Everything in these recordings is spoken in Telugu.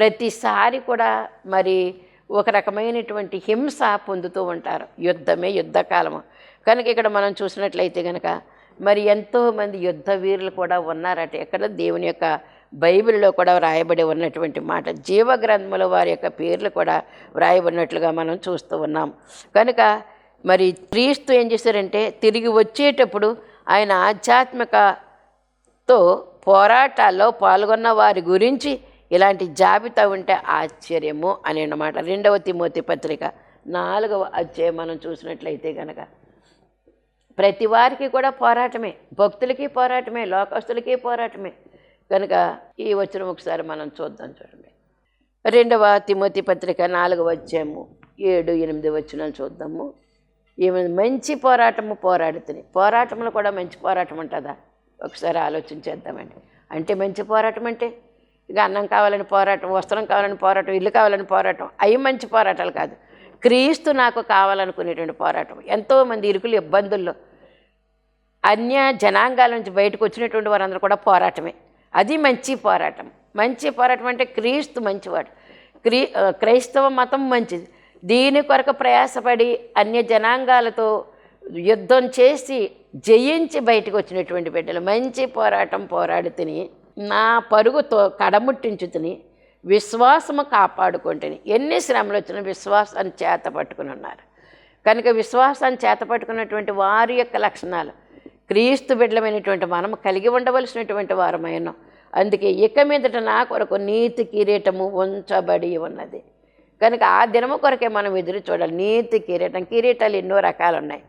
ప్రతిసారి కూడా మరి ఒక రకమైనటువంటి హింస పొందుతూ ఉంటారు. యుద్ధమే యుద్ధకాలము. కనుక ఇక్కడ మనం చూసినట్లయితే కనుక మరి ఎంతోమంది యుద్ధ వీరులు కూడా ఉన్నారట. ఇక్కడ దేవుని యొక్క బైబిల్లో కూడా వ్రాయబడి ఉన్నటువంటి మాట. జీవ గ్రంథముల వారి యొక్క పేర్లు కూడా వ్రాయబడినట్లుగా మనం చూస్తూ ఉన్నాం. కనుక మరి క్రీస్తు ఏం చేశారంటే తిరిగి వచ్చేటప్పుడు ఆయన ఆధ్యాత్మికతో పోరాటాల్లో పాల్గొన్న వారి గురించి ఇలాంటి జాబితా ఉంటే ఆశ్చర్యము అని అన్నమాట. రెండవ తిమోతి పత్రిక నాలుగవ అధ్యాయం మనం చూసినట్లయితే కనుక ప్రతి వారికి కూడా పోరాటమే భక్తులకి పోరాటమే లోకస్తులకి పోరాటమే. కనుక ఈ వచ్చిన ఒకసారి మనం చూద్దాం చూడండి. రెండవ తిమోతి పత్రిక నాలుగవ అధ్యాయము ఏడు ఎనిమిది వచ్చినాలు చూద్దాము. ఈమె మంచి పోరాటము పోరాడుతుంది. పోరాటంలో కూడా మంచి పోరాటం ఉంటుందా? ఒకసారి ఆలోచించేద్దామండి అంటే మంచి పోరాటం అంటే? ఇక అన్నం కావాలని పోరాటం వస్త్రం కావాలని పోరాటం ఇల్లు కావాలని పోరాటం అవి మంచి పోరాటాలు కాదు. క్రీస్తు నాకు కావాలనుకునేటువంటి పోరాటం. ఎంతోమంది ఇరుకులు ఇబ్బందుల్లో అన్య జనాంగాల నుంచి బయటకు వచ్చినటువంటి వారందరూ కూడా పోరాటమే. అది మంచి పోరాటం. మంచి పోరాటం అంటే క్రీస్తు మంచివాడు. క్రీ క్రైస్తవ మతం మంచిది. దీని కొరకు ప్రయాసపడి అన్య జనాంగాలతో యుద్ధం చేసి జయించి బయటకు వచ్చినటువంటి బిడ్డలు మంచి పోరాటం పోరాడి తిని నా పరుగుతో కడముట్టించుతుని విశ్వాసము కాపాడుకుంటుని. ఎన్ని శ్రమలు వచ్చినా విశ్వాసాన్ని చేత పట్టుకుని ఉన్నారు. కనుక విశ్వాసాన్ని చేత పట్టుకున్నటువంటి వారి యొక్క లక్షణాలు క్రీస్తు బిడ్డలమైనటువంటి మనం కలిగి ఉండవలసినటువంటి వారమైనా అందుకే ఇక మీదట నా కొరకు నీతి కిరీటము ఉంచబడి ఉన్నది. కనుక ఆ దినము కొరకే మనం ఎదురు చూడాలి. నీతి కిరీటం కిరీటాలు ఎన్నో రకాలు ఉన్నాయి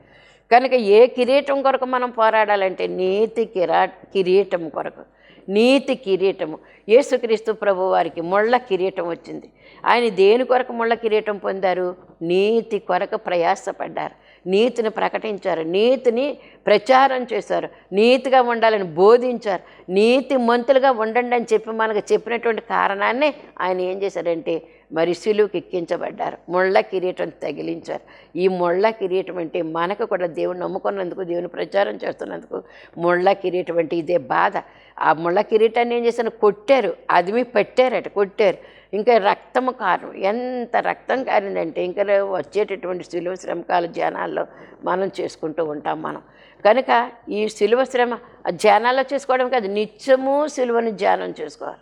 కనుక ఏ కిరీటం కొరకు మనం పోరాడాలంటే నీతి కిరా కిరీటం కొరకు. నీతి కిరీటము. యేసుక్రీస్తు ప్రభు వారికి ముళ్ళ కిరీటం వచ్చింది. ఆయన దేని కొరకు ముళ్ళ కిరీటం పొందారు? నీతి కొరకు ప్రయాసపడ్డారు. నీతిని ప్రకటించారు. నీతిని ప్రచారం చేశారు. నీతిగా ఉండాలని బోధించారు. నీతి మంతులుగా ఉండండి అని చెప్పి మనకు చెప్పినటువంటి కారణాన్నే ఆయన ఏం చేశారంటే మరి సిలువుకి ఎక్కించబడ్డారు ముళ్ళ కిరీటం తగిలించారు. ఈ ముళ్ళ కిరీటం అంటే మనకు కూడా దేవుని నమ్ముకున్నందుకు దేవుని ప్రచారం చేస్తున్నందుకు ముళ్ళ కిరీటం అంటే ఇదే బాధ. ఆ ముళ్ళ కిరీటాన్ని ఏం చేశాను కొట్టారు. అదిమి పెట్టారట కొట్టారు. ఇంకా రక్తం కారణం. ఎంత రక్తం కారిందంటే ఇంకా వచ్చేటటువంటి సిలువ శ్రమకాల ధ్యానాల్లో మనం చేసుకుంటూ ఉంటాం మనం. కనుక ఈ సిలువ శ్రమ ధ్యానాల్లో చేసుకోవడం కాదు నిత్యము సిలువను ధ్యానం చేసుకోవాలి.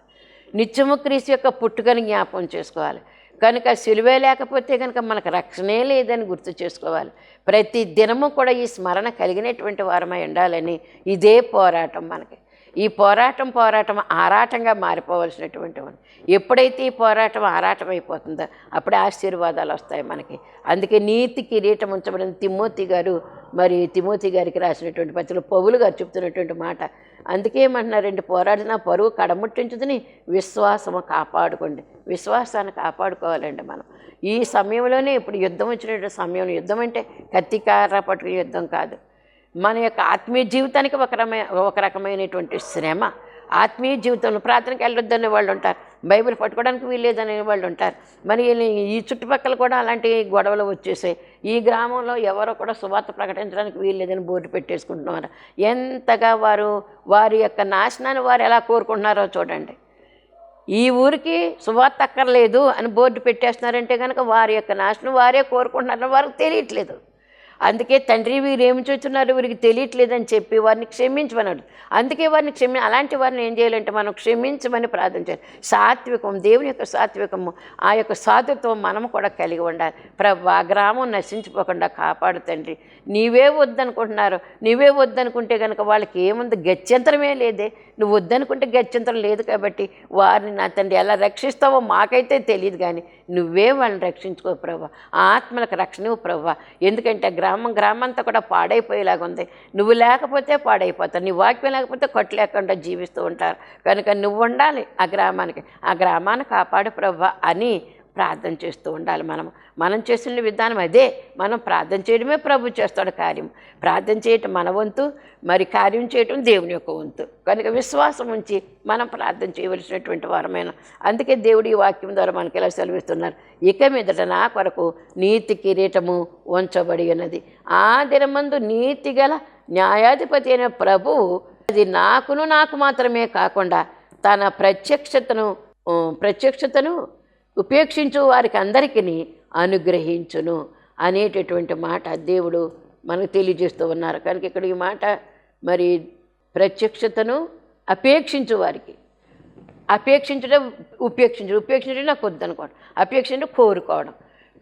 నిత్యము క్రీస్తు యొక్క పుట్టుకని జ్ఞాపకం చేసుకోవాలి. కనుక సిలువే లేకపోతే కనుక మనకు రక్షణే లేదని గుర్తు చేసుకోవాలి. ప్రతి దినము కూడా ఈ స్మరణ కలిగినటువంటి వారమై ఉండాలని ఇదే పోరాటం మనకి. ఈ పోరాటం పోరాటం ఆరాటంగా మారిపోవలసినటువంటి ఉంది ఎప్పుడైతే ఈ పోరాటం ఆరాటం అయిపోతుందో అప్పుడే ఆశీర్వాదాలు వస్తాయి మనకి. అందుకే నీతి కిరీటం ఉంచబడిన తిమోతి గారు మరి తిమోతి గారికి రాసినటువంటి పత్రికలు పౌలు గారు చెప్తున్నటువంటి మాట. అందుకే ఏమంటున్నారండి పోరాడిన పరువు కడముట్టించుదని విశ్వాసము కాపాడుకోండి. విశ్వాసాన్ని కాపాడుకోవాలండి మనం. ఈ సమయంలోనే ఇప్పుడు యుద్ధం వచ్చినటువంటి సమయం యుద్ధం అంటే కత్తికార పట్టుకునే యుద్ధం కాదు. మన యొక్క ఆత్మీయ జీవితానికి ఒక రకమైన ఒక రకమైనటువంటి శ్రమ. ఆత్మీయ జీవితంలో ప్రార్థనకి వెళ్ళొద్దనే వాళ్ళు ఉంటారు. బైబిల్ పట్టుకోవడానికి వీల్లేదనే వాళ్ళు ఉంటారు. మరి ఈ చుట్టుపక్కల కూడా అలాంటి గొడవలు వచ్చేసాయి. ఈ గ్రామంలో ఎవరో కూడా సువార్త ప్రకటించడానికి వీల్లేదని బోర్డు పెట్టేసుకుంటున్నారు. ఎంతగా వారు వారి యొక్క నాశనాన్ని వారు ఎలా కోరుకుంటున్నారో చూడండి. ఈ ఊరికి సువార్త అక్కర్లేదు అని బోర్డు పెట్టేస్తున్నారంటే కనుక వారి యొక్క నాశనం వారే కోరుకుంటున్నారని వారికి తెలియట్లేదు. అందుకే తండ్రి వీరు ఏమి చూస్తున్నారు వీరికి తెలియట్లేదని చెప్పి వారిని క్షమించమన్నాడు. అందుకే వారిని క్షమి అలాంటి వారిని ఏం చేయాలంటే మనం క్షమించమని ప్రార్థన చేయాలి. సాత్వికం దేవుని యొక్క సాత్వికము ఆ యొక్క సాధుత్వం మనము కూడా కలిగి ఉండాలి. ప్రభు ఆ గ్రామం నశించిపోకుండా కాపాడు తండ్రి. నీవే వద్దనుకుంటున్నారు. నీవే వద్దనుకుంటే కనుక వాళ్ళకి ఏముంది? గత్యంతరమే లేదే. నువ్వు వద్దనుకుంటే గత్యంతరం లేదు కాబట్టి వారిని నా తండ్రి ఎలా రక్షిస్తావో మాకైతే తెలియదు కానీ నువ్వే వాళ్ళని రక్షించుకో ప్రభా. ఆత్మలకు రక్షణ ప్రభా. ఎందుకంటే ఆ గ్రామం గ్రామంతా కూడా పాడైపోయేలాగా ఉంది. నువ్వు లేకపోతే పాడైపోతావు. నీ వాక్యం లేకపోతే కొట్టలేకుండా జీవిస్తూ ఉంటారు. కనుక నువ్వు ఉండాలి ఆ గ్రామానికి. ఆ గ్రామాన్ని కాపాడు ప్రభా అని ప్రార్థన చేస్తూ ఉండాలి. మనం మనం చేసిన విధానం అదే. మనం ప్రార్థన చేయడమే ప్రభు చేస్తాడు కార్యం. ప్రార్థన చేయటం మన వంతు మరి కార్యం చేయటం దేవుని యొక్క వంతు. కనుక విశ్వాసం ఉంచి మనం ప్రార్థన చేయవలసినటువంటి వారమైన అందుకే దేవుడి ఈ వాక్యం ద్వారా మనకి ఇలా సెలవిస్తున్నారు. ఇక మీదట నా కొరకు నీతి కిరీటము ఉంచబడి ఉన్నది. ఆ దినమందు నీతి గల న్యాయాధిపతి అయిన ప్రభువు అది నాకును నాకు మాత్రమే కాకుండా తన ప్రత్యక్షతను ప్రత్యక్షతను ఉపేక్షించు వారికి అందరికీ అనుగ్రహించును అనేటటువంటి మాట దేవుడు మనకు తెలియజేస్తూ ఉన్నారు. కనుక ఇక్కడ ఈ మాట మరి ప్రత్యక్షతను అపేక్షించు వారికి. అపేక్షించడం ఉపేక్షించడం ఉపేక్షించడం నాకు వద్దనుకోవడం. అపేక్షించడం కోరుకోవడం.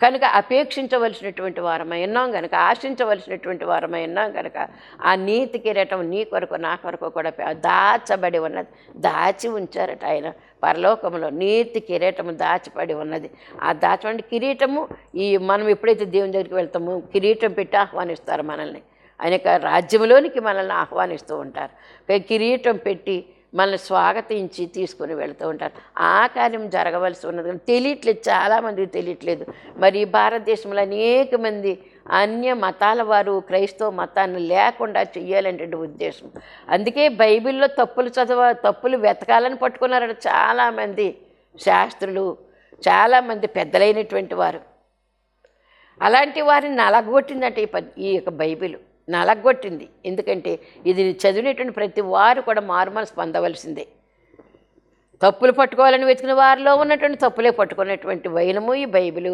కనుక అపేక్షించవలసినటువంటి వారమై ఉన్నాం కనుక ఆశించవలసినటువంటి వారమై ఉన్నాం కనుక ఆ నీతి కిరీటం నీ కొరకు నా కొరకు కూడా దాచబడి ఉన్నది. దాచి ఉంచారట ఆయన పరలోకంలో. నీతి కిరీటము దాచిపడి ఉన్నది. ఆ దాచబడి కిరీటము ఈ మనం ఎప్పుడైతే దేవుని దగ్గరికి వెళ్తామో కిరీటం పెట్టి ఆహ్వానిస్తారు మనల్ని. ఆయన రాజ్యంలోనికి మనల్ని ఆహ్వానిస్తూ ఉంటారు. కిరీటం పెట్టి మనల్ని స్వాగతించి తీసుకుని వెళ్తూ ఉంటారు. ఆ కార్యం జరగవలసి ఉన్నది. కానీ తెలియట్లేదు చాలామందికి తెలియట్లేదు. మరి భారతదేశంలో అనేక మంది అన్య మతాల వారు క్రైస్తవ మతాన్ని లేకుండా చెయ్యాలనేటువంటి ఉద్దేశం. అందుకే బైబిల్లో తప్పులు చదవ తప్పులు వెతకాలని పట్టుకున్నారట చాలామంది శాస్త్రులు చాలామంది పెద్దలైనటువంటి వారు. అలాంటి వారిని నలగొట్టిందంటే ఈ ఈ యొక్క బైబిల్. నలగొట్టింది. ఎందుకంటే ఇది చదివినటువంటి ప్రతి వారు కూడా మారుమనసు పొందవలసిందే తప్పులు పట్టుకోవాలని వెతికిన వారిలో ఉన్నటువంటి తప్పులే పట్టుకున్నటువంటి వైనము ఈ బైబిల్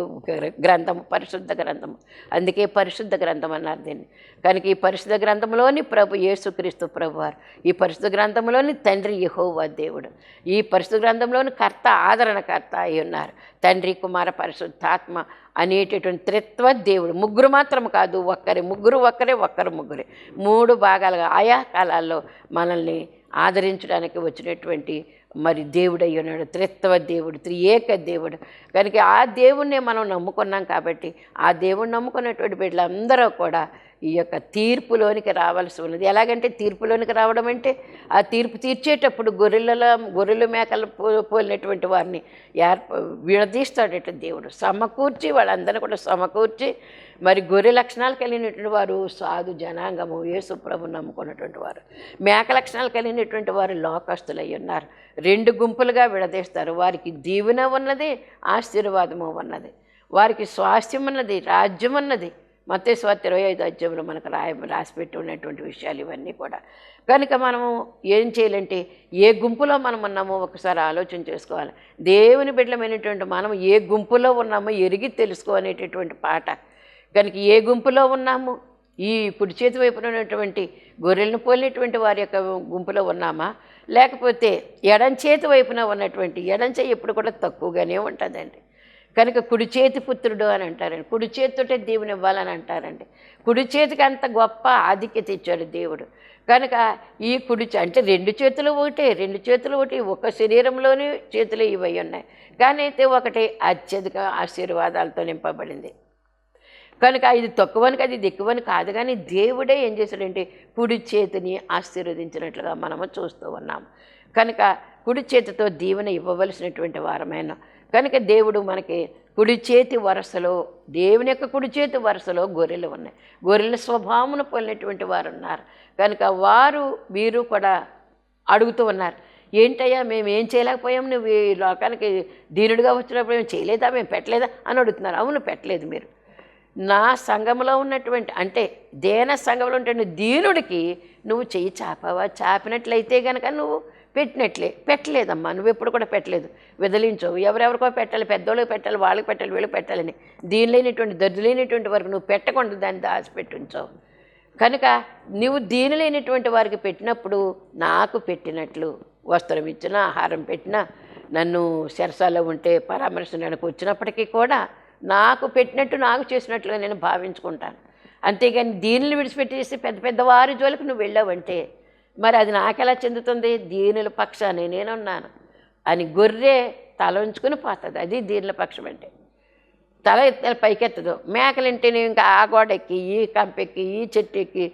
గ్రంథము పరిశుద్ధ గ్రంథము. అందుకే పరిశుద్ధ గ్రంథం అన్నారు దీన్ని. కనుక ఈ పరిశుద్ధ గ్రంథంలోని ప్రభు యేసుక్రీస్తు ప్రభు వారు ఈ పరిశుద్ధ గ్రంథంలోని తండ్రి యహోవా దేవుడు ఈ పరిశుద్ధ గ్రంథంలోని కర్త ఆదరణకర్త అయి ఉన్నారు. తండ్రి కుమార పరిశుద్ధాత్మ అనేటటువంటి త్రిత్వ దేవుడు. ముగ్గురు మాత్రం కాదు ఒక్కరే. ముగ్గురు ఒక్కరే ఒక్కరు ముగ్గురే. మూడు భాగాలుగా ఆయా కాలాల్లో మనల్ని ఆదరించడానికి వచ్చినటువంటి మరి దేవుడు అయి ఉన్నాడు. త్రిత్వ దేవుడు త్రియేక దేవుడు. కనుక ఆ దేవుణ్ణి మనం నమ్ముకున్నాం కాబట్టి ఆ దేవుడు నమ్ముకున్నటువంటి బిడ్డలందరూ కూడా ఈ యొక్క తీర్పులోనికి రావాల్సి ఉన్నది. ఎలాగంటే తీర్పులోనికి రావడం అంటే ఆ తీర్పు తీర్చేటప్పుడు గొర్రెల గొర్రెల మేకలు పోలినటువంటి వారిని ఏర్ప విడదీస్తాడట దేవుడు. సమకూర్చి వాళ్ళందరినీ కూడా సమకూర్చి మరి గొర్రె లక్షణాలు కలిగినటువంటి వారు సాధు జనాంగము యేసు ప్రభు నమ్ముకున్నటువంటి వారు. మేక లక్షణాలు కలిగినటువంటి వారు లోకస్తులై ఉన్నారు. రెండు గుంపులుగా విడదీస్తారు. వారికి దీవెన ఉన్నది ఆశీర్వాదము ఉన్నది. వారికి స్వాస్థ్యం ఉన్నది రాజ్యం ఉన్నది. మత్తేశ్వార్త ఇరవై ఐదు అధ్యాయంలో మనకు రాయ రాసిపెట్టి ఉన్నటువంటి విషయాలు ఇవన్నీ కూడా. కనుక మనము ఏం చేయాలంటే ఏ గుంపులో మనం ఉన్నామో ఒకసారి ఆలోచన చేసుకోవాలి. దేవుని బిడ్డమైనటువంటి మనం ఏ గుంపులో ఉన్నామో ఎరిగి తెలుసుకోనేటటువంటి పాట. కనుక ఏ గుంపులో ఉన్నాము? ఈ కుడి చేతి వైపున ఉన్నటువంటి గొర్రెలను పోలినటువంటి వారి యొక్క గుంపులో ఉన్నామా? లేకపోతే ఎడం చేతి వైపున ఉన్నటువంటి ఎడం చేయి ఎప్పుడు కూడా తక్కువగానే ఉంటుందండి. కనుక కుడి చేతి పుత్రుడు అని అంటారండి. కుడి చేతితోటే దేవుని ఇవ్వాలని అంటారండి. కుడి చేతికి అంత గొప్ప ఆధిక్యత ఇచ్చాడు దేవుడు. కనుక ఈ కుడి చే- అంటే రెండు చేతులు ఒకటే రెండు చేతులు ఒకటి ఒక శరీరంలోని చేతులు ఇవి ఉన్నాయి. కానీ అయితే ఒకటి అత్యధిక ఆశీర్వాదాలతో నింపబడింది. కనుక ఇది తక్కువని కాదు ఇది ఎక్కువని కాదు. కానీ దేవుడే ఏం చేశాడంటే కుడి చేతిని ఆశీర్వదించినట్లుగా మనము చూస్తూ ఉన్నాం. కనుక కుడి చేతితో దీవెన ఇవ్వవలసినటువంటి వారమైన కనుక దేవుడు మనకి కుడి చేతి వరుసలో దేవుని యొక్క కుడి చేతి వరుసలో గొర్రెలు ఉన్నాయి. గొర్రెల స్వభావమును పొందినటువంటి వారు ఉన్నారు. కనుక వారు వీరు కూడా అడుగుతూ ఉన్నారు. ఏంటయ్యా మేము ఏం చేయలేకపోయాం? నువ్వు ఈ లోకానికి దీనుడిగా వచ్చినప్పుడు మేము చేయలేదా? మేము పెట్టలేదా? అని అడుగుతున్నారు. అవును పెట్టలేదు మీరు. నా సంఘంలో ఉన్నటువంటి అంటే దేన సంఘంలో ఉంటే దీనుడికి నువ్వు చెయ్యి చాపావా? చాపినట్లయితే కనుక నువ్వు పెట్టినట్లే. పెట్టలేదమ్మా. నువ్వు ఎప్పుడు కూడా పెట్టలేదు. వెదిలించవు. ఎవరెవరికో పెట్టాలి. పెద్దోళ్ళకి పెట్టాలి. వాళ్ళకి పెట్టాలి. వీళ్ళకి పెట్టాలని. దీని లేనిటువంటి దర్దు లేనిటువంటి వరకు నువ్వు పెట్టకుండా దాన్ని దాచిపెట్టి ఉంచావు కనుక నువ్వు దీని లేనటువంటి వారికి పెట్టినప్పుడు నాకు పెట్టినట్లు వస్త్రం ఇచ్చినా ఆహారం పెట్టినా నన్ను శరసాలో ఉంటే పరామర్శించడానికి వచ్చినప్పటికీ కూడా నాకు పెట్టినట్టు నాకు చేసినట్లుగా నేను భావించుకుంటాను. అంతేగాని దీనిని విడిచిపెట్టేసి పెద్ద పెద్ద వారి జోలికి నువ్వు వెళ్ళావంటే మరి అది నాకెలా చెందుతుంది? దీనుల పక్షాన్ని నేనున్నాను. అని గొర్రె తల ఉంచుకుని పోతుంది. అది దీనుల పక్షం అంటే. తల ఎత్త పైకెత్తదు. మేకలింటిని ఇంకా ఆ గోడెక్కి ఈ కంపెక్కి ఈ చెట్టు ఎక్కి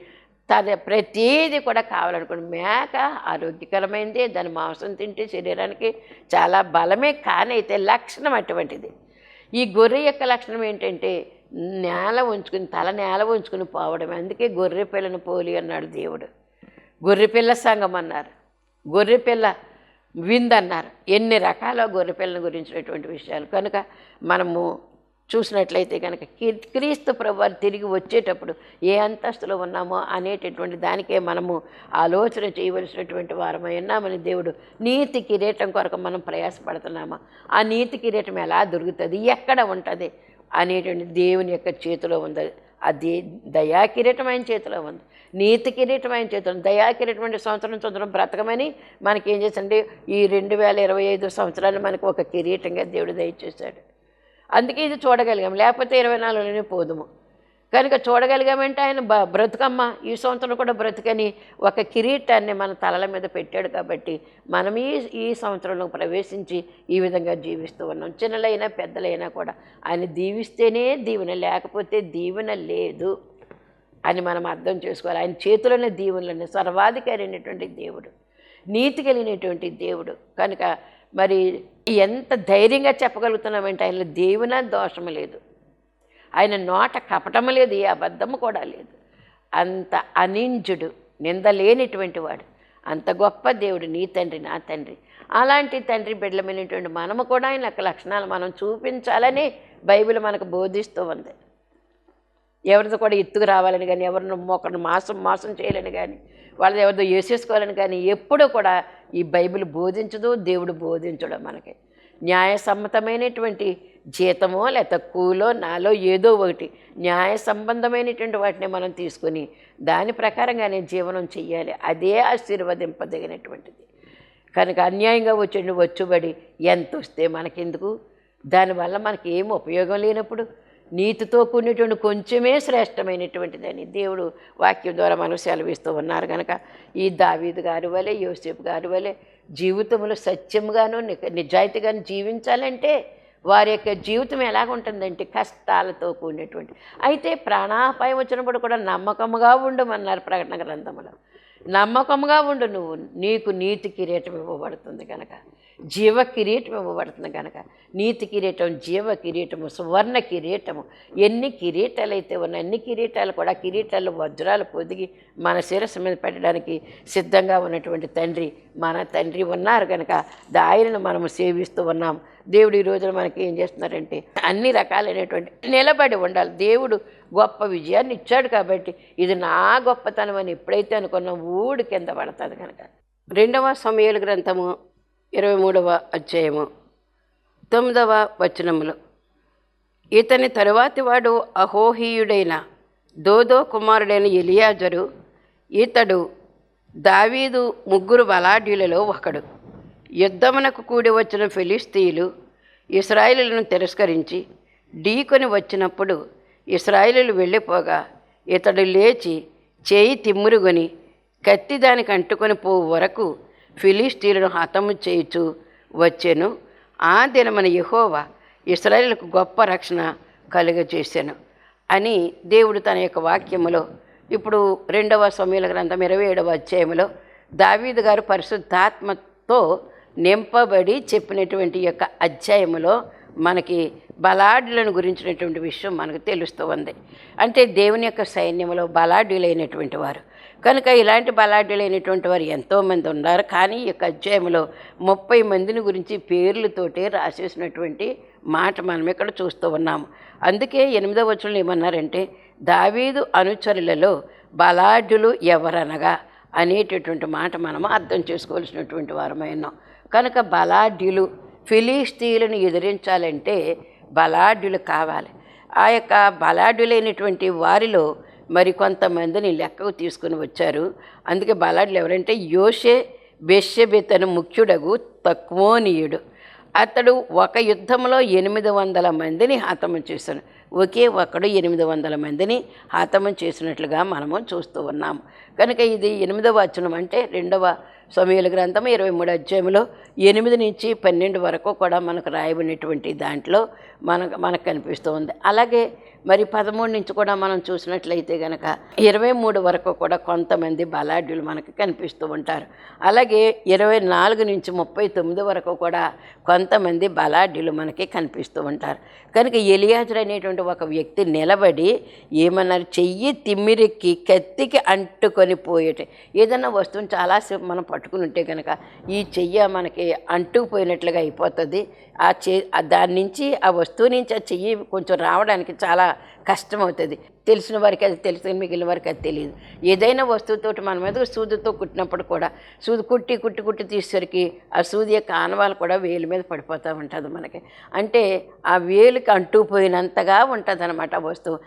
తన ప్రతీది కూడా కావాలనుకోండి మేక ఆరోగ్యకరమైనది దాని మాంసం తింటే శరీరానికి చాలా బలమే. కానీ అయితే లక్షణం అటువంటిది. ఈ గొర్రె యొక్క లక్షణం ఏంటంటే నేల ఉంచుకుని తల నేల ఉంచుకుని పోవడం అందుకే గొర్రె పిల్లను పోలి అన్నాడు దేవుడు. గొర్రెపిల్ల సంఘం అన్నారు. గొర్రెపిల్ల విందన్నారు ఎన్ని రకాల గొర్రెపిల్లని గురించినటువంటి విషయాలు? కనుక మనము చూసినట్లయితే కనుక కీ- క్రీస్తు ప్రభువారు తిరిగి వచ్చేటప్పుడు ఏ అంతస్తులో ఉన్నామో అనేటటువంటి దానికే మనము ఆలోచన చేయవలసినటువంటి వారమై ఉన్నామని దేవుడు నీతి కిరీటం కొరకు మనం ప్రయాసపడుతున్నామా? ఆ నీతి కిరీటం ఎలా దొరుకుతుంది? ఎక్కడ ఉంటుంది? అనేటువంటి దేవుని యొక్క చేతిలో ఉంది. అది దయా కిరీటం ఆయన చేతిలో ఉంది. నీతి కిరీటం ఆయన చేతులు దయా కిరీటం సంవత్సరం సంవత్సరం బ్రతకమని మనకి ఏం చేసండి ఈ రెండు వేల ఇరవై ఐదు సంవత్సరాలు మనకు ఒక కిరీటంగా దేవుడు దయచేశాడు. అందుకే ఇది చూడగలిగాం. లేకపోతే ఇరవై నాలుగులోనే పోదుము. కనుక చూడగలిగామంటే ఆయన బ బ్రతుకమ్మ. ఈ సంవత్సరం కూడా బ్రతుకని ఒక కిరీటాన్ని మన తలల మీద పెట్టాడు కాబట్టి మనం ఈ ఈ సంవత్సరంలో ప్రవేశించి ఈ విధంగా జీవిస్తూ ఉన్నాం. చిన్నలైనా పెద్దలైనా కూడా ఆయన దీవిస్తేనే దీవెన లేకపోతే దీవెన లేదు. అని మనం అర్థం చేసుకోవాలి. ఆయన చేతిలోనే దీవులని సర్వాధికారి అయినటువంటి దేవుడు నీతి కలిగినటువంటి దేవుడు. కనుక మరి ఎంత ధైర్యంగా చెప్పగలుగుతున్నామంటే ఆయన దేవున దోషము లేదు. ఆయన నోట కపటం లేదు ఏ అబద్ధము కూడా లేదు. అంత అనింజుడు నిందలేనిటువంటి వాడు. అంత గొప్ప దేవుడు నీ తండ్రి నా తండ్రి. అలాంటి తండ్రి బిడ్డలమైనటువంటి మనము కూడా ఆయన యొక్క లక్షణాలు మనం చూపించాలని బైబిల్ మనకు బోధిస్తూ ఉంది. ఎవరితో కూడా ఎత్తుకు రావాలని కానీ ఎవరిని ఒకరిని మాసం మాసం చేయాలని కానీ వాళ్ళది ఎవరితో వేసేసుకోవాలని కానీ ఎప్పుడూ కూడా ఈ బైబిల్ బోధించదు దేవుడు బోధించడం మనకి. న్యాయసమ్మతమైనటువంటి జీతమో లేకపోతే కూలో నాలో ఏదో ఒకటి న్యాయ సంబంధమైనటువంటి వాటిని మనం తీసుకొని దాని ప్రకారంగానే జీవనం చెయ్యాలి. అదే ఆశీర్వదింపదగినటువంటిది. కనుక అన్యాయంగా వచ్చి వచ్చుబడి ఎంత వస్తే మనకెందుకు? దానివల్ల మనకి ఏం ఉపయోగం లేనప్పుడు? నీతితో కూడినటువంటి కొంచెమే శ్రేష్టమైనటువంటిదని దేవుడు వాక్యం ద్వారా మనకు సెలవిస్తూ ఉన్నారు కనుక ఈ దావీదు గారి వలె యోసేపు గారి వలె జీవితంలో సత్యంగాను ని- నిజాయితీగాను జీవించాలంటే వారి యొక్క జీవితం ఎలాగుంటుందంటే కష్టాలతో కూడినటువంటి. అయితే ప్రాణాపాయం వచ్చినప్పుడు కూడా నమ్మకముగా ఉండమన్నారు ప్రకటన గ్రంథంలో నమ్మకముగా ఉండు నువ్వు. నీకు నీతి కిరీటం ఇవ్వబడుతుంది కనుక జీవ కిరీటం ఇవ్వబడుతుంది కనుక నీతి కిరీటం జీవ కిరీటము సువర్ణ కిరీటము ఎన్ని కిరీటాలు అయితే ఉన్నాయి అన్ని కిరీటాలు కూడా కిరీటాలు వజ్రాలు పొదిగి మన శిరస్సు మీద పెట్టడానికి సిద్ధంగా ఉన్నటువంటి తండ్రి మన తండ్రి ఉన్నారు కనుక దా- ఆయనను మనము సేవిస్తూ ఉన్నాం. దేవుడు ఈ రోజున మనకి ఏం చేస్తున్నారంటే అన్ని రకాలైనటువంటి నిలబడి ఉండాలి. దేవుడు గొప్ప విజయాన్ని ఇచ్చాడు కాబట్టి ఇది నా గొప్పతనం అని ఎప్పుడైతే అనుకున్నాం ఊడి కింద పడుతుంది కనుక. రెండవ సమయాల గ్రంథము ఇరవై మూడవ అధ్యాయము తొమ్మిదవ వచనములు. ఇతని తరువాతి వాడు అహోహీయుడైన దోదో కుమారుడైన ఎలియాజరు ఇతడు దావీదు ముగ్గురు బలాఢ్యులలో ఒకడు. యుద్ధమునకు కూడి వచ్చిన ఫిలిస్తీయులు ఇస్రాయిలులను తిరస్కరించి ఢీకొని వచ్చినప్పుడు ఇస్రాయిలు వెళ్ళిపోగా ఇతడు లేచి చేయి తిమ్మురుగొని కత్తి దానికి అంటుకొని పోవు వరకు ఫిలిస్తీన్లను హతము చేయుచు వచ్చాను. ఆ దినమన యహోవా ఇస్రాయిలకు గొప్ప రక్షణ కలుగజేశాను అని దేవుడు తన యొక్క వాక్యములో ఇప్పుడు రెండవ సమయాల గ్రంథం ఇరవై ఏడవ అధ్యాయంలో దావీదు గారు పరిశుద్ధాత్మతో నింపబడి చెప్పినటువంటి యొక్క అధ్యాయములో మనకి బలాఢ్యులను గురించినటువంటి విషయం మనకు తెలుస్తూ ఉంది. అంటే దేవుని యొక్క సైన్యంలో బలాఢ్యులైనటువంటి వారు. కనుక ఇలాంటి బలాఢ్యులైనటువంటి వారు ఎంతోమంది ఉన్నారు. కానీ ఈ యొక్క అధ్యాయంలో ముప్పై మందిని గురించి పేర్లతోటే రాసేసినటువంటి మాట మనం ఇక్కడ చూస్తూ ఉన్నాము. అందుకే ఎనిమిదవ వచనంలో ఏమన్నారంటే దావీదు అనుచరులలో బలాఢ్యులు ఎవరనగా అనేటటువంటి మాట మనం అర్థం చేసుకోవాల్సినటువంటి వారమై ఉన్నాం. కనుక బలాఢ్యులు ఫిలిస్తీన్లను ఎదిరించాలంటే బలాఢ్యులు కావాలి. ఆ యొక్క బలాఢ్యులైనటువంటి వారిలో మరికొంతమందిని లెక్కకు తీసుకుని వచ్చారు. అందుకే బలాఢ్యులు ఎవరంటే యోషే బెష్యబితను ముఖ్యుడగు తక్కువనీయుడు అతడు ఒక యుద్ధంలో ఎనిమిది వందల మందిని హతము చేశాను ఒకే ఒక్కడు ఎనిమిది వందల మందిని హతమం చేసినట్లుగా మనము చూస్తూ ఉన్నాము కనుక ఇది ఎనిమిదవ వచనం అంటే రెండవ సమయాల గ్రంథం ఇరవై మూడు అధ్యాయంలో ఎనిమిది నుంచి పన్నెండు వరకు కూడా మనకు రాయబడినటువంటి దాంట్లో మనకు మనకు కనిపిస్తూ ఉంది. అలాగే మరి పదమూడు నుంచి కూడా మనం చూసినట్లయితే కనుక ఇరవై మూడు వరకు కూడా కొంతమంది బలాఢ్యులు మనకు కనిపిస్తూ ఉంటారు. అలాగే ఇరవై నాలుగు నుంచి ముప్పై తొమ్మిది వరకు కూడా కొంతమంది బలాఢ్యులు మనకి కనిపిస్తూ ఉంటారు. కనుక ఎలియాజర్ అనేటువంటి ఒక వ్యక్తి నిలబడి ఏమన్నారు? చెయ్యి తిమ్మిరెక్కి కత్తికి అంటుకొని పోయేట ఏదైనా వస్తువుని చాలాసేపు మనం పట్టుకుని ఉంటే కనుక ఈ చెయ్యి మనకి అంటుకుపోయినట్లుగా అయిపోతుంది. ఆ చే దాని నుంచి ఆ వస్తువు నుంచి ఆ చెయ్యి కొంచెం రావడానికి చాలా కష్టం అవుతుంది తెలిసిన వారికి అది తెలుసు మిగిలిన వారికి అది తెలియదు. ఏదైనా వస్తువుతో మన మీద సూదితో కుట్టినప్పుడు కూడా సూది కుట్టి కుట్టి కుట్టి తీసేసరికి ఆ సూది యొక్క ఆనవాలు కూడా వేలు మీద పడిపోతూ ఉంటుంది మనకి. అంటే ఆ వేలుకి అంటుకుపోయినంతగా ఉంటుంది అనమాట ఆ వస్తువు.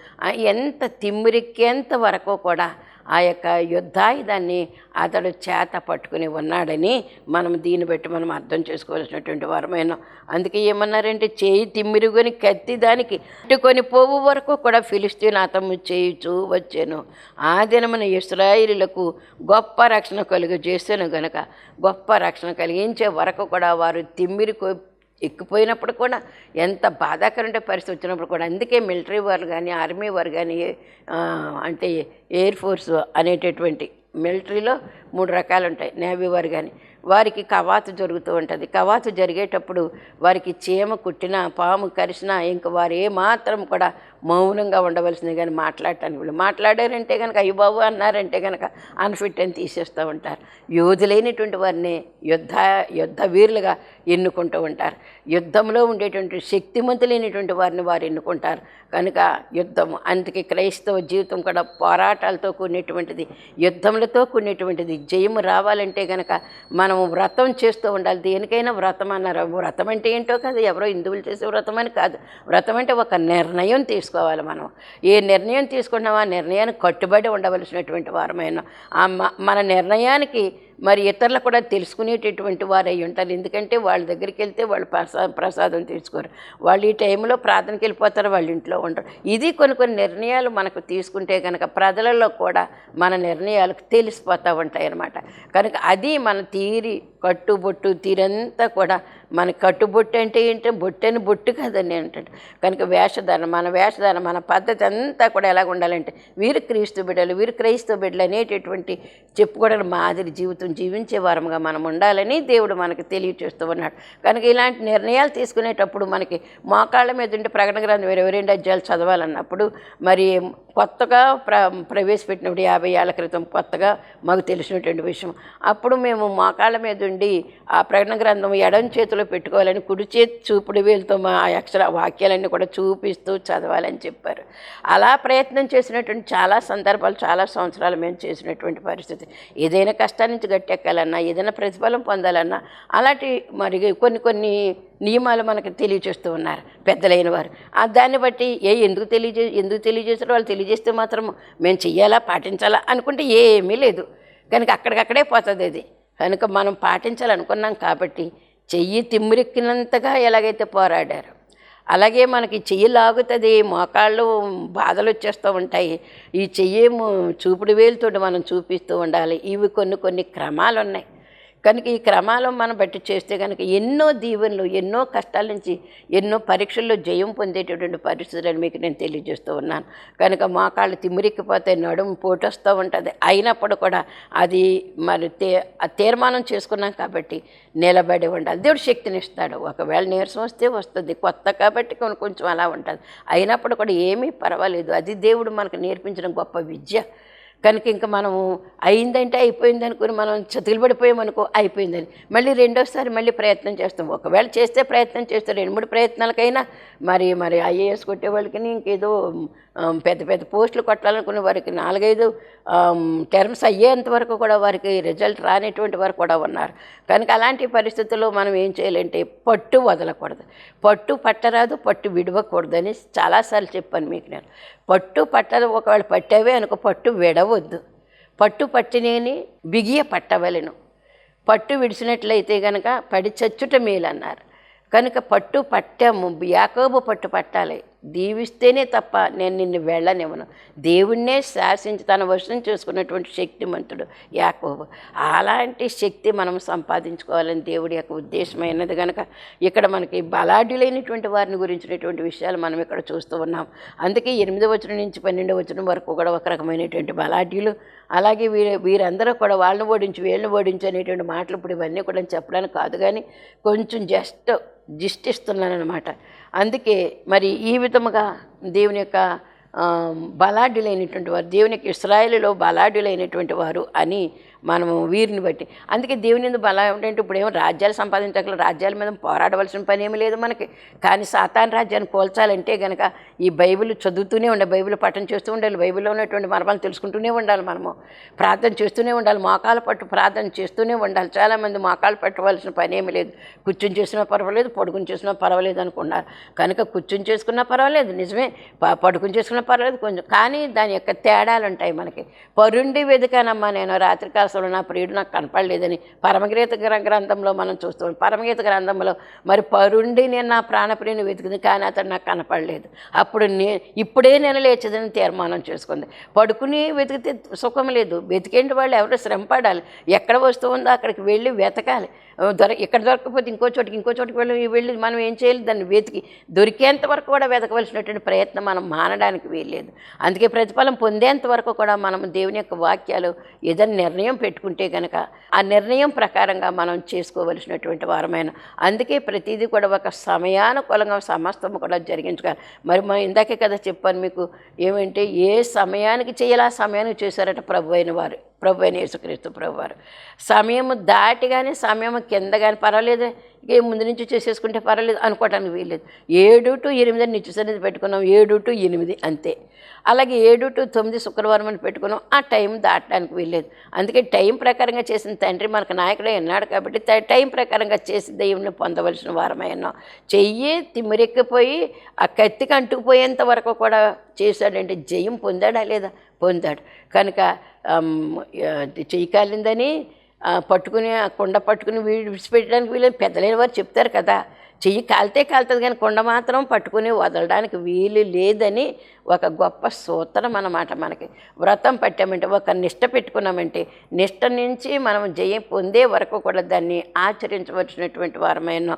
ఎంత తిమ్మిరిక్కేంత వరకు కూడా ఆ యొక్క యుద్ధాయుధాన్ని అతడు చేత పట్టుకుని ఉన్నాడని మనం దీన్ని బట్టి మనం అర్థం చేసుకోవాల్సినటువంటి వరమైన. అందుకే ఏమన్నారంటే చేయి తిమ్మిరుగుని కత్తి దానికి పట్టుకొని పోవు వరకు కూడా ఫిలిస్తీన్ అతము చేయుచూ వచ్చాను. ఆ దినమున ఇస్రాయిలులకు గొప్ప రక్షణ కలుగు చేశాను గనక. గొప్ప రక్షణ కలిగించే వరకు కూడా వారు తిమ్మిరి ఎక్కిపోయినప్పుడు కూడా ఎంత బాధాకరమైన పరిస్థితి వచ్చినప్పుడు కూడా. అందుకే మిలిటరీ వారు కానీ ఆర్మీ వారు కానీ అంటే ఎయిర్ ఫోర్స్ అనేటటువంటి మిలిటరీలో మూడు రకాలు ఉంటాయి నేవీ వారు కానీ వారికి కవాతు జరుగుతూ ఉంటుంది. కవాతు జరిగేటప్పుడు వారికి చీమ కుట్టినా పాము కరిసినా ఇంక వారు ఏమాత్రం కూడా మౌనంగా ఉండవలసింది. కానీ మాట్లాడటానికి వీళ్ళు మాట్లాడారంటే కనుక అయ్యి బాబు అన్నారంటే కనుక అన్ఫిట్ అని తీసేస్తూ ఉంటారు. యోధులైనటువంటి వారిని యుద్ధ యుద్ధ వీరులుగా ఎన్నుకుంటూ ఉంటారు. యుద్ధంలో ఉండేటువంటి శక్తిమంతులైనటువంటి వారిని వారు ఎన్నుకుంటారు. కనుక యుద్ధము అందుకే క్రైస్తవ జీవితం కూడా పోరాటాలతో కూడినటువంటిది యుద్ధములతో కూడినటువంటిది. జయము రావాలంటే కనుక మనం వ్రతం చేస్తూ ఉండాలి. దేనికైనా వ్రతం అన్నారు. వ్రతం అంటే ఏంటో కాదు. ఎవరో హిందువులు చేసే వ్రతం అని కాదు. వ్రతం అంటే ఒక నిర్ణయం తీసుకోవాలి మనం. ఏ నిర్ణయం తీసుకున్నామో ఆ నిర్ణయానికి కట్టుబడి ఉండవలసినటువంటి వారమైన మన నిర్ణయానికి మరి ఇతరులు కూడా తెలుసుకునేటటువంటి వారు అయి ఉంటారు. ఎందుకంటే వాళ్ళ దగ్గరికి వెళ్తే వాళ్ళు ప్రసా ప్రసాదం తీసుకోరు వాళ్ళు ఈ టైంలో ప్రార్థనకి వెళ్ళిపోతారు వాళ్ళ ఇంట్లో ఉండరు. ఇది కొన్ని కొన్ని నిర్ణయాలు మనకు తీసుకుంటే కనుక ప్రజలలో కూడా మన నిర్ణయాలకు తెలిసిపోతూ ఉంటాయి అన్నమాట కనుక అది మన తీరి కట్టుబొట్టు తీరంతా కూడా మన కట్టుబొట్టు అంటే ఏంటంటే బొట్టని బొట్టు కదండి ఏంటంటే కనుక వేషధారణ మన వేషధారణ మన పద్ధతి అంతా కూడా ఎలాగ ఉండాలంటే వీరు క్రీస్తు బిడ్డలు వీరు క్రైస్తవ బిడ్డలు అనేటటువంటి చెప్పుకోవడానికి మాదిరి జీవితం జీవించే వారముగా మనం ఉండాలని దేవుడు మనకి తెలియచేస్తూ ఉన్నాడు. కనుక ఇలాంటి నిర్ణయాలు తీసుకునేటప్పుడు మనకి మోకాళ్ళ మీద ఉంటే ప్రకటన గ్రంథం ఇరవై రెండు అధ్యాయాలు చదవాలన్నప్పుడు మరి కొత్తగా ప్ర ప్రవేశపెట్టినప్పుడు యాభై ఏళ్ళ క్రితం కొత్తగా మాకు తెలిసినటువంటి విషయం. అప్పుడు మేము మోకాళ్ళ మీద ఉండి ఆ ప్రకటన గ్రంథం ఎడం చేతిలో పెట్టుకోవాలని కుడి చేతి చూపుడు వేలుతో మా అక్షర వాక్యాలన్నీ కూడా చూపిస్తూ చదవాలని చెప్పారు. అలా ప్రయత్నం చేసినటువంటి చాలా సందర్భాలు చాలా సంవత్సరాలు మేము చేసినటువంటి పరిస్థితి. ఏదైనా కష్టాల నుంచి గట్టెక్కాలన్నా ఏదైనా ప్రతిఫలం పొందాలన్నా అలాంటి మరి కొన్ని కొన్ని నియమాలు మనకు తెలియచేస్తూ ఉన్నారు పెద్దలైన వారు. ఆ దాన్ని బట్టి ఏ ఎందుకు తెలియజే ఎందుకు తెలియజేస్తారో వాళ్ళు తెలియజేస్తే మాత్రం మేము చెయ్యాలా పాటించాలా అనుకుంటే ఏమీ లేదు. కనుక అక్కడికక్కడే పోతుంది అది. కనుక మనం పాటించాలనుకున్నాం కాబట్టి చెయ్యి తిమ్మిరెక్కినంతగా ఎలాగైతే పోరాడారు. అలాగే మనకి చెయ్యి లాగుతుంది మోకాళ్ళు బాధలు వచ్చేస్తూ ఉంటాయి. ఈ చెయ్యి చూపుడు వేలుతోటి మనం చూపిస్తూ ఉండాలి. ఇవి కొన్ని కొన్ని క్రమాలు ఉన్నాయి కనుక ఈ క్రమాలు మనం బట్టి చేస్తే కనుక ఎన్నో దీవెనలు ఎన్నో కష్టాల నుంచి ఎన్నో పరీక్షల్లో జయం పొందేటటువంటి పరిస్థితులను మీకు నేను తెలియజేస్తూ ఉన్నాను. కనుక మోకాళ్ళు తిమ్మిరిక్కిపోతే నడుము పోటొస్తూ ఉంటుంది. అయినప్పుడు కూడా అది మరి తే తీర్మానం చేసుకున్నాం కాబట్టి నిలబడి ఉండాలి. దేవుడు శక్తిని ఇస్తాడు. ఒకవేళ నీరసం వస్తే వస్తుంది. కొత్త కాబట్టి కొన్ని కొంచెం అలా ఉంటుంది. అయినప్పుడు కూడా ఏమీ పర్వాలేదు. అది దేవుడు మనకు నేర్పించిన గొప్ప విద్య. కనుక ఇంకా మనము అయిందంటే అయిపోయింది అనుకుని మనం చతికిలబడిపోయామనుకో అయిపోయిందని. మళ్ళీ రెండోసారి మళ్ళీ ప్రయత్నం చేస్తాం. ఒకవేళ చేస్తే ప్రయత్నం చేస్తే. రెండు మూడు ప్రయత్నాలకైనా మరి మరి ఐఏఎస్ కొట్టే వాళ్ళకి ఇంకేదో పెద్ద పెద్ద పోస్టులు కొట్టాలనుకునే వారికి నాలుగైదు టర్మ్స్ అయ్యేంత వరకు కూడా వారికి రిజల్ట్ రానిటువంటి వారు కూడా ఉన్నారు. కనుక అలాంటి పరిస్థితుల్లో మనం ఏం చేయాలంటే పట్టు వదలకూడదు. పట్టు పట్టరాదు పట్టు విడవకూడదని చాలాసార్లు చెప్పాను మీకు నేను. పట్టు పట్టదు ఒకవేళ పట్టావే అనుకో పట్టు విడవద్దు. పట్టు పట్టినేని బిగియ పట్టవలెను. పట్టు విడిచినట్లయితే కనుక పడి చచ్చుట మేలన్నారు. కనుక పట్టు పట్టాము యాకోబు పట్టు పట్టాలి. దీవిస్తేనే తప్ప నేను నిన్ను వెళ్ళనివ్వను. దేవుణ్ణే శాసించి తన వశం చేసుకున్నటువంటి శక్తిమంతుడు యాకోబు. అలాంటి శక్తి మనం సంపాదించుకోవాలని దేవుడి యొక్క ఉద్దేశమైనది కనుక ఇక్కడ మనకి బలాఢ్యులైనటువంటి వారిని గురించినటువంటి విషయాలు మనం ఇక్కడ చూస్తూ ఉన్నాం. అందుకే ఎనిమిదో వచనం నుంచి పన్నెండో వచనం వరకు కూడా ఒక రకమైనటువంటి బలాఢ్యులు అలాగే వీరు వీరందరూ కూడా వాళ్ళని ఓడించి వీళ్ళని ఓడించి అనేటువంటి మాటలు ఇప్పుడు ఇవన్నీ కూడా చెప్పడానికి కాదు కానీ కొంచెం జస్ట్ జిష్టిస్తున్నాను అనమాట అందుకే మరి ఈ విధముగా దేవుని యొక్క బలాఢ్యులైనటువంటి వారు దేవునికి ఇస్రాయేలులో బలాఢ్యులైనటువంటి వారు అని మనము వీరిని బట్టి. అందుకే దేవుని ఎందుకు బలం ఏమిటంటే ఇప్పుడు ఏమో రాజ్యాలు సంపాదించగల రాజ్యాల మీద పోరాడవలసిన పని ఏమి లేదు మనకి. కానీ సాతాన్ రాజ్యాన్ని పోల్చాలంటే గనక ఈ బైబిల్ చదువుతూనే ఉండాలి బైబిల్ పఠనం చేస్తూ ఉండాలి బైబిల్లో ఉన్నటువంటి మర్మాలు తెలుసుకుంటూనే ఉండాలి మనము. ప్రార్థన చేస్తూనే ఉండాలి మోకాలు పట్టు ప్రార్థన చేస్తూనే ఉండాలి. చాలామంది మోకాలు పట్టవలసిన పని ఏమి లేదు. కూర్చొని చేసినా పర్వాలేదు పడుకుని చేసినా పర్వాలేదు అనుకున్నారు కనుక కూర్చొని చేసుకున్నా పర్వాలేదు నిజమే. పడుకుని చేసుకున్నా పర్వాలేదు కొంచెం. కానీ దాని యొక్క తేడాలు ఉంటాయి మనకి. పరుండి వెతికానమ్మా నేను రాత్రి అసలు నా ప్రియుడు నాకు కనపడలేదని పరమగీత గ్రంథంలో మనం చూస్తాం పరమగీత గ్రంథంలో మరి పరుండి నేను నా ప్రాణప్రియుని వెతికింది కానీ అతను నాకు కనపడలేదు. అప్పుడు నే ఇప్పుడే నేను లేచదని తీర్మానం చేసుకుంది. పడుకుని వెతికితే సుఖం లేదు. వెతికేంటి వాళ్ళు? ఎవరు శ్రమ పడాలి ఎక్కడ వస్తువు ఉందో అక్కడికి వెళ్ళి వెతకాలి. దొర ఇక్కడ దొరకకపోతే ఇంకో చోటికి ఇంకో చోటికి వెళ్ళి వెళ్ళి మనం ఏం చేయాలి దాన్ని వెతికి. దొరికేంత వరకు కూడా వెతకవలసినటువంటి ప్రయత్నం మనం మానడానికి వీల్లేదు. అందుకే ప్రతిఫలం పొందేంత వరకు కూడా మనం దేవుని యొక్క వాక్యాలు ఏదైనా నిర్ణయం పెట్టుకుంటే కనుక ఆ నిర్ణయం ప్రకారంగా మనం చేసుకోవలసినటువంటి వారమైన. అందుకే ప్రతిదీ కూడా ఒక సమయానుకూలంగా సమస్తం కూడా జరిగించుకోవాలి మరి మనం ఇందాకే కదా చెప్పాను మీకు ఏమంటే ఏ సమయానికి చేయాలి ఆ సమయానికి చేశారట ప్రభు అయిన వారు. ప్రభు అయిన యేసుక్రీస్తు ప్రభు వారు సమయం దాటి కానీ సమయం కింద కానీ పర్వాలేదు ఇక ముందు నుంచి చేసేసుకుంటే పర్వాలేదు అనుకోవటానికి వీల్లేదు. ఏడు టు ఎనిమిది అని నిత్య సన్నిధి పెట్టుకున్నాం ఏడు టు ఎనిమిది అంతే. అలాగే ఏడు టు తొమ్మిది శుక్రవారం అని పెట్టుకున్నాం ఆ టైం దాటడానికి వీల్లేదు. అందుకే టైం ప్రకారంగా చేసిన తండ్రి మనకు నాయకుడే ఉన్నాడు కాబట్టి టైం ప్రకారంగా చేసి దెయ్యంని పొందవలసిన వారమై ఉన్నాం. చెయ్యి తిమ్మిరెక్కిపోయి ఆ కత్తికి అంటుకుపోయేంత వరకు కూడా చేశాడంటే జయం పొందాడా లేదా? పొందాడు. కనుక చెయ్యి కాలిందని పట్టుకుని ఆ కుండ పట్టుకుని విడిచిపెట్టడానికి వీలు పెద్దలేని వారు చెప్తారు కదా. చెయ్యి కాలితే కాలుతుంది కానీ కుండ మాత్రం పట్టుకుని వదలడానికి వీలు లేదని ఒక గొప్ప సూత్రం అన్నమాట మనకి. వ్రతం పట్టామంటే ఒక నిష్ట పెట్టుకున్నామంటే నిష్ట నుంచి మనం జయం పొందే వరకు కూడా దాన్ని ఆచరించవలసినటువంటి వారమైన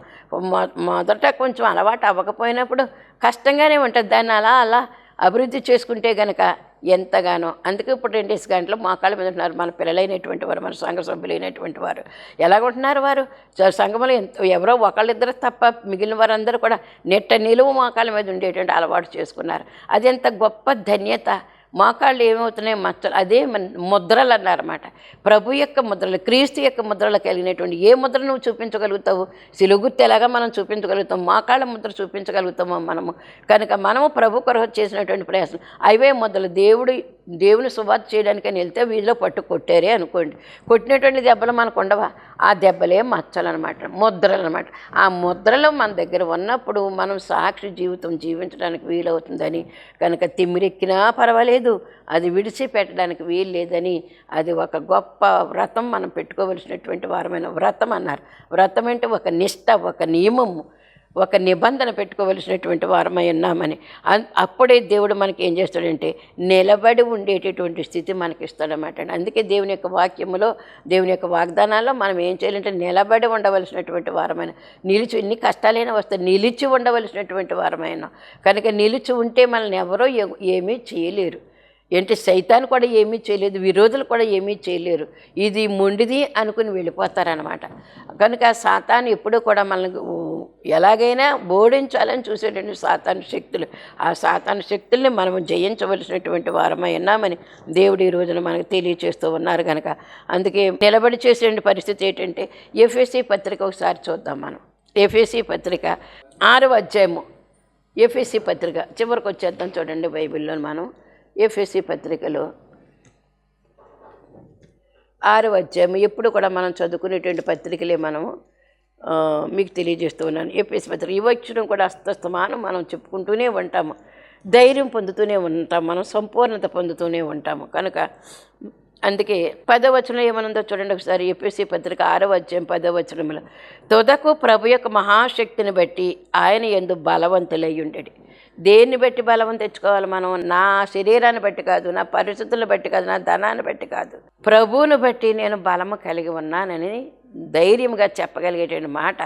మొ- మొదట కొంచెం అలవాటు అవ్వకపోయినప్పుడు కష్టంగానే ఉంటుంది. దాన్ని అలా అలా అభివృద్ధి చేసుకుంటే గనక ఎంతగానో. అందుకే ఇప్పుడు రెండేసి గంటలు మోకాళ్ళ మీద ఉంటున్నారు. మన పిల్లలైనటువంటి వారు మన సంఘ సభ్యులైనటువంటి వారు. ఎలాగుంటున్నారు వారు? సంఘంలో ఎంత ఎవరో ఒకళ్ళిద్దరు తప్ప మిగిలిన వారందరూ కూడా నెట్ట నిలువు మోకాళ్ళ మీద ఉండేటువంటి అలవాటు చేసుకున్నారు. అది ఎంత గొప్ప ధన్యత. మోకాళ్ళు ఏమవుతున్నాయి? మచ్చలు. అదే మన ముద్రలు అన్నారన్నమాట. ప్రభు యొక్క ముద్రలు క్రీస్తు యొక్క ముద్రలు కలిగినటువంటి ఏ ముద్ర నువ్వు చూపించగలుగుతావు? సిలుగుర్తు ఎలాగా మనం చూపించగలుగుతాం? మోకాళ్ళ ముద్ర చూపించగలుగుతామో మనము? కనుక మనము ప్రభు కొరకు చేసినటువంటి ప్రయాసం. అవే ముద్రలు. దేవుడు దేవుని సువార్త చేయడానికని వెళ్తే వీధిలో పట్టు కొట్టారే అనుకోండి. కొట్టినటువంటి దెబ్బలు మనకు ఉండవా? ఆ దెబ్బలే మచ్చలు అనమాట ముద్రలు అనమాట ఆ ముద్రలు మన దగ్గర ఉన్నప్పుడు మనం సాక్షి జీవితం జీవించడానికి వీలవుతుందని కనుక తిమ్మిరెక్కినా పర్వాలేదు అది విడిచిపెట్టడానికి వీలు లేదని అది ఒక గొప్ప వ్రతం మనం పెట్టుకోవలసినటువంటి వారమైన వ్రతం అన్నారు. వ్రతం అంటే ఒక నిష్ట ఒక నియమము. ఒక నిబంధన పెట్టుకోవలసినటువంటి వారమై ఉన్నామని. అప్పుడే దేవుడు మనకి ఏం చేస్తాడంటే నిలబడి ఉండేటటువంటి స్థితి మనకి ఇస్తాడనమాట అందుకే దేవుని యొక్క వాక్యములో దేవుని యొక్క వాగ్దానాల్లో మనం ఏం చేయాలంటే నిలబడి ఉండవలసినటువంటి వారమైన నిలిచి ఎన్ని కష్టాలైనా వస్తాయి నిలిచి ఉండవలసినటువంటి వారమైన. కనుక నిలిచి ఉంటే మనల్ని ఎవరో ఏమీ చేయలేరు. ఏంటి సైతాన్ కూడా ఏమీ చేయలేదు విరోధులు కూడా ఏమీ చేయలేరు. ఇది మొండిది అనుకుని వెళ్ళిపోతారనమాట కనుక సాతాను ఎప్పుడూ కూడా మనల్ని ఎలాగైనా ఓడించాలని చూసేటువంటి సాతాను శక్తులు. ఆ సాతాను శక్తుల్ని మనం జయించవలసినటువంటి వారమై ఉన్నామని దేవుడు ఈ రోజున మనకు తెలియచేస్తూ ఉన్నారు కనుక అందుకే నిలబడి చేసే పరిస్థితి ఏంటంటే ఎఫ్ఎస్సి పత్రిక ఒకసారి చూద్దాం మనం. ఎఫ్ఎస్సి పత్రిక ఆరవ అధ్యాయము. ఎఫ్ఎస్సి పత్రిక చివరికి వచ్చేద్దాం చూడండి బైబిల్లో మనం. ఎఫ్ఎస్సి పత్రికలో. ఆరు అధ్యాయం ఎప్పుడు కూడా మనం చదువుకునేటువంటి పత్రికలే మనము. మీకు తెలియజేస్తూ ఉన్నాను. ఎఫ్ఎస్సి పత్రిక. ఈ కూడా అస్తస్తమానం మనం చెప్పుకుంటూనే ఉంటాము. ధైర్యం పొందుతూనే ఉంటాం మనం. సంపూర్ణత పొందుతూనే ఉంటాము. కనుక అందుకే పదవచనం ఏమనుందో చూడండి ఒకసారి. ఎపిసి పత్రిక ఆరవ అధ్యాయం పదవచనంలో తుదకు ప్రభు యొక్క మహాశక్తిని బట్టి ఆయన ఎందు బలవంతులై ఉండేది దేన్ని బట్టి బలం తెచ్చుకోవాలి మనం? నా శరీరాన్ని బట్టి కాదు నా పరిస్థితులను బట్టి కాదు నా ధనాన్ని బట్టి కాదు. ప్రభువును బట్టి నేను బలము కలిగి ఉన్నానని ధైర్యంగా చెప్పగలిగేటువంటి మాట.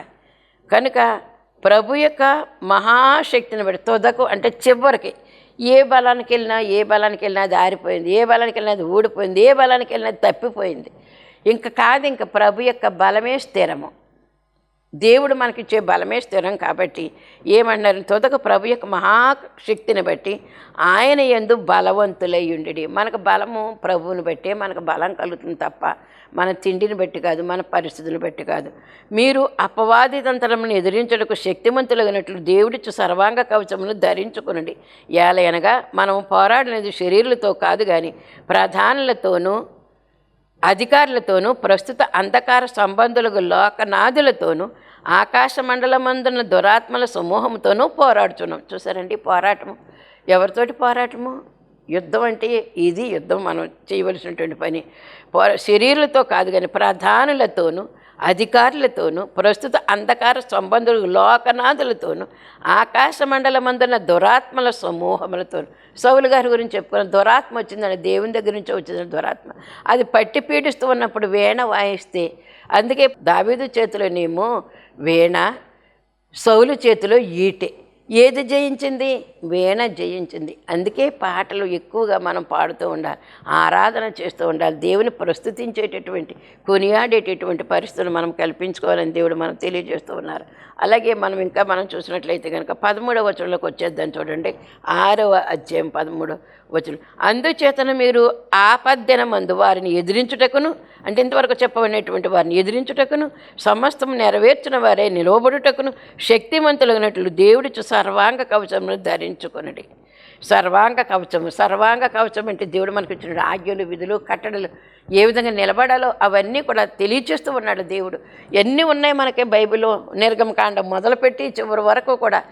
కనుక ప్రభు యొక్క మహాశక్తిని బట్టి తుదకు అంటే చివరికి ఏ బలానికి వెళ్ళినా ఏ బలానికి వెళ్ళినా అది ఆరిపోయింది ఏ బలానికి వెళ్ళినా అది ఊడిపోయింది ఏ బలానికి వెళ్ళినా అది తప్పిపోయింది. ఇంకా కాదు ఇంకా ప్రభు యొక్క బలమే స్థిరము. దేవుడు మనకిచ్చే బలమే స్థిరం కాబట్టి ఏమన్నారు తొదక ప్రభు యొక్క మహాశక్తిని బట్టి ఆయన ఎందు బలవంతులై ఉండి మనకు బలము ప్రభువుని బట్టే మనకు బలం కలుగుతుంది తప్ప మన తిండిని బట్టి కాదు మన పరిస్థితులను బట్టి కాదు. మీరు అపవాది తంత్రమును ఎదిరించడకు శక్తిమంతులగినట్లు దేవుడిచ్చు సర్వాంగ కవచమును ధరించుకునండి. ఏలయనగా మనం పోరాడినది శరీరులతో కాదు కానీ ప్రధానులతోనూ అధికారులతోనూ ప్రస్తుత అంధకార సంబంధులకు లోకనాథులతోనూ ఆకాశ మండలమందున్న దురాత్మల సమూహంతోనూ పోరాడుతున్నాం చూసారండి పోరాటము? ఎవరితోటి పోరాటము? యుద్ధం అంటే ఇది యుద్ధం మనం చేయవలసినటువంటి పని. పో శరీరులతో కాదు కానీ ప్రధానులతోనూ అధికారులతోనూ ప్రస్తుత అంధకార సంబంధులు లోకనాథులతోనూ ఆకాశ మండలమందున్న దురాత్మల సమూహములతో సౌలు గారి గురించి చెప్పుకున్న దురాత్మ వచ్చిందని దేవుని దగ్గర నుంచి వచ్చిందని దురాత్మ. అది పట్టి పీడిస్తూ ఉన్నప్పుడు వీణ వాయిస్తే అందుకే దావీదు చేతిలోనేమో వీణ సౌలు చేతిలో ఈటే. ఏది జయించింది? వీణ జయించింది. అందుకే పాటలు ఎక్కువగా మనం పాడుతూ ఉండాలి. ఆరాధన చేస్తూ ఉండాలి. దేవుని ప్రస్తుతించేటటువంటి కొనియాడేటటువంటి పరిస్థితులు మనం కల్పించుకోవాలని దేవుడు మనం తెలియజేస్తూ ఉన్నారు. అలాగే మనం ఇంకా మనం చూసినట్లయితే కనుక పదమూడవ వచనంలోకి వచ్చేద్దాం చూడండి. ఆరవ అధ్యాయం పదమూడవ వచనం. అందుచేతన మీరు ఆపద్దన మందు వారిని ఎదిరించుటకును అంటే ఇంతవరకు చెప్పబడినటువంటి వారిని ఎదిరించుటకును సమస్తం నెరవేర్చిన వారే నిలవబడుటకును శక్తివంతులైనట్లు దేవుడి సర్వాంగ కవచమును ధరించుకొనడి. సర్వాంగ కవచము సర్వాంగ కవచం అంటే దేవుడు మనకి ఇచ్చిన ఆజ్ఞలు విధులు కట్టడలు ఏ విధంగా నిలబడాలో అవన్నీ కూడా తెలియచేస్తూ ఉన్నాడు దేవుడు. ఎన్ని ఉన్నాయి మనకి బైబిల్లో? నిర్గమకాండం మొదలుపెట్టి చివరి వరకు కూడా.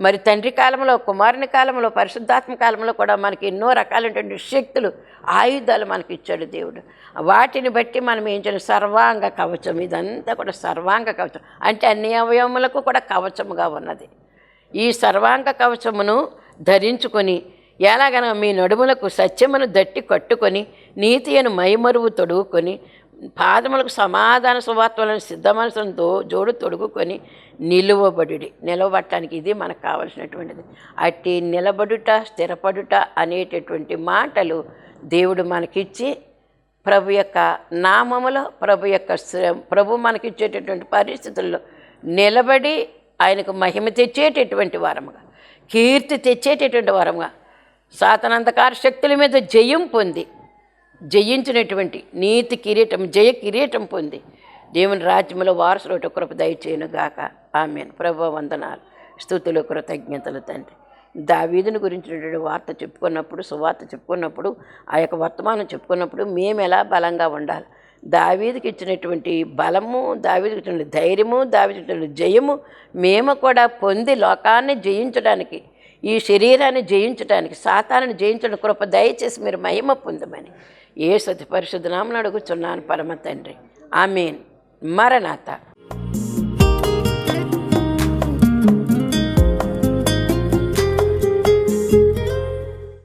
మరి తండ్రి కాలంలో కుమారుని కాలంలో పరిశుద్ధాత్మ కాలంలో కూడా మనకి ఎన్నో రకాలైనటువంటి శక్తులు ఆయుధాలు మనకి ఇచ్చాడు దేవుడు. వాటిని బట్టి మనం ఏం చేయాలి? సర్వాంగ కవచం ఇదంతా కూడా సర్వాంగ కవచం. అంటే అన్ని అవయవములకు కూడా కవచముగా ఉన్నది. ఈ సర్వాంగ కవచమును ధరించుకొని ఎలాగన మీ నడుములకు సత్యమును దట్టి కట్టుకొని నీతియను మైమరువు తొడుగుకొని పాదములకు సమాధాన సువార్తలను సిద్ధ మనసులతో జోడు తొడుగుకొని నిలువబడి నిలవబట్టడానికి ఇది మనకు కావలసినటువంటిది. అట్టి నిలబడుట స్థిరపడుట అనేటటువంటి మాటలు దేవుడు మనకిచ్చి ప్రభు యొక్క నామములో ప్రభు యొక్క ప్రభు మనకిచ్చేటటువంటి పరిస్థితుల్లో నిలబడి ఆయనకు మహిమ తెచ్చేటటువంటి వారముగా కీర్తి తెచ్చేటటువంటి వారముగా సాతనంతకార శక్తుల మీద జయం పొంది జయించినటువంటి నీతి కిరీటం జయ కిరీటం పొంది దేవుని రాజ్యంలో వారసులు కృప దయచేయను గాక. ఆమె ప్రభు వందనాలు. స్థుతులు కృతజ్ఞతలు తండ్రి. దావీదుని గురించినటువంటి వార్త చెప్పుకున్నప్పుడు సువార్త చెప్పుకున్నప్పుడు ఆ యొక్క వర్తమానం చెప్పుకున్నప్పుడు మేము ఎలా బలంగా ఉండాలి? దావీదికి ఇచ్చినటువంటి బలము దావీదికి ఇచ్చిన ధైర్యము దావీదికి ఇచ్చిన జయము మేము కూడా పొంది లోకాన్ని జయించడానికి ఈ శరీరాన్ని జయించడానికి సాతాన్ని జయించడం కృప దయచేసి మీరు మహిమ పొందమని ఏ సతి పరిశుద్ధనామని అడుగుచున్నాను పరమ తండ్రి. ఆమెన్. మరణాత.